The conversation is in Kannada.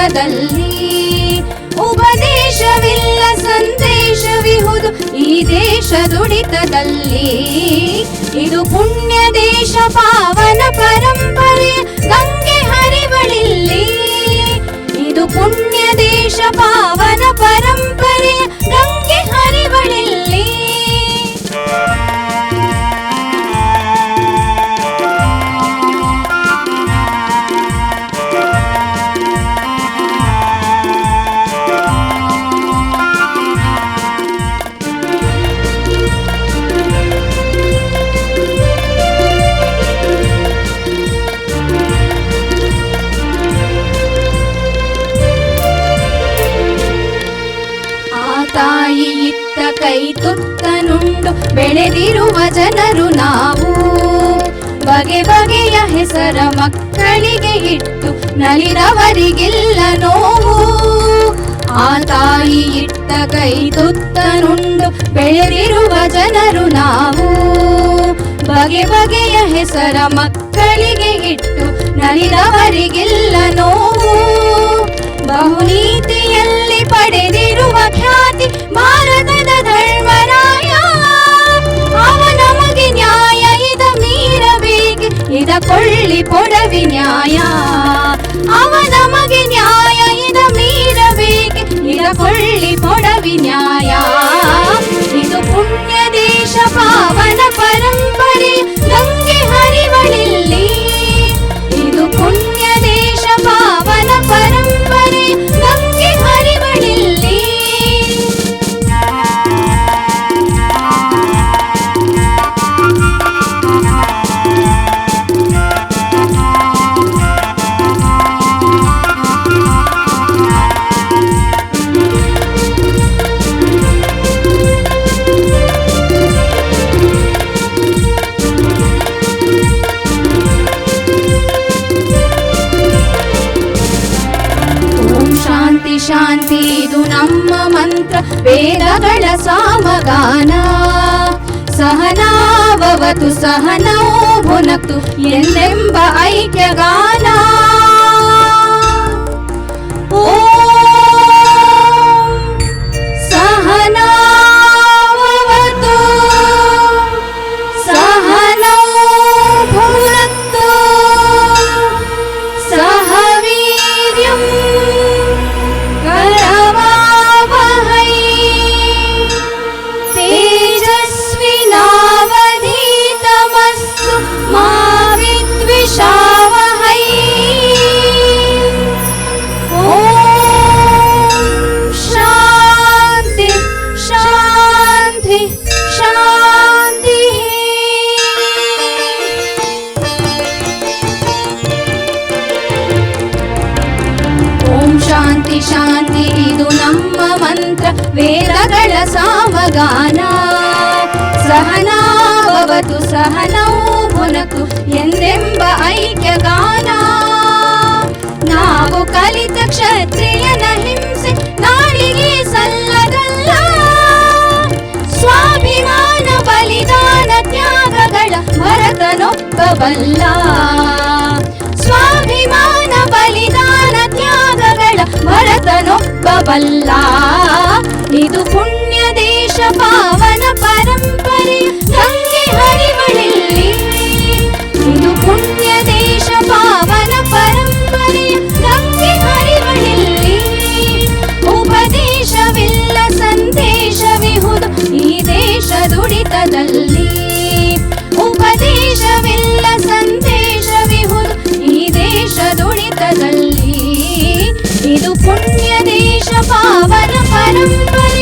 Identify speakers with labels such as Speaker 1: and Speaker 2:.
Speaker 1: ಭಾರತದಲ್ಲಿ ಉಪದೇಶವಿಲ್ಲ ಸಂದೇಶವಿಹುದು ಈ ದೇಶ ದುಡಿತದಲ್ಲಿ. ಇದು ಪುಣ್ಯ ದೇಶ ಪಾವನ ಪರಂಪರೆ ಗಂಗೆ ಇತ್ತ ಕೈ ತುತ್ತನುಂಡು ಬೆಳೆದಿರುವ ಜನರು ನಾವು. ಬಗೆ ಬಗೆಯ ಹೆಸರ ಮಕ್ಕಳಿಗೆ ಇಟ್ಟು ನಲಿದವರಿಗಿಲ್ಲ ನೋವು. ಆ ತಾಯಿ ಇಟ್ಟ ಕೈ ತುತ್ತನುಂಡು ಬೆಳೆದಿರುವ ಜನರು ನಾವು. ಬಗೆ ಬಗೆಯ ಹೆಸರ ಮಕ್ಕಳಿಗೆ ಇಟ್ಟು ನಲಿದವರಿಗಿಲ್ಲ ನೋವು. ಬಹುನೀತಿಯಲ್ಲಿ ಪಡೆದಿರುವ ಖ್ಯಾತಿ ಭಾರತದ ಧರ್ಮರಾಯ ಅವ ನಮಗೆ ನ್ಯಾಯ ಇದ ಮೀರಬೇಕೆ ಇದ ಕೊಳ್ಳಿ ಪೊಡವಿ ನ್ಯಾಯ ಮಂತ್ರ ವೇದಗಳ ಸಾಮಗಾನ. ಸಹನಾವವತು ಸಹನೋ ಭುನಕ್ತು ಎಂದೆಂಬ ಐಕ್ಯಗಾನ. ಶಾಂತಿ. ಶಾಂತಿ ಇದು ನಮ್ಮ ಮಂತ್ರ. ವೇದಗಳ ಸಾಮಗಾನ. ಸಹನಾವವತು ಸಹನೌ ಭುನಕು वल्ला ದುಡಿತದಲ್ಲಿ ಇದು ಪುಣ್ಯ ದೇಶ ಪಾವನ ಪರಂಪರೆ.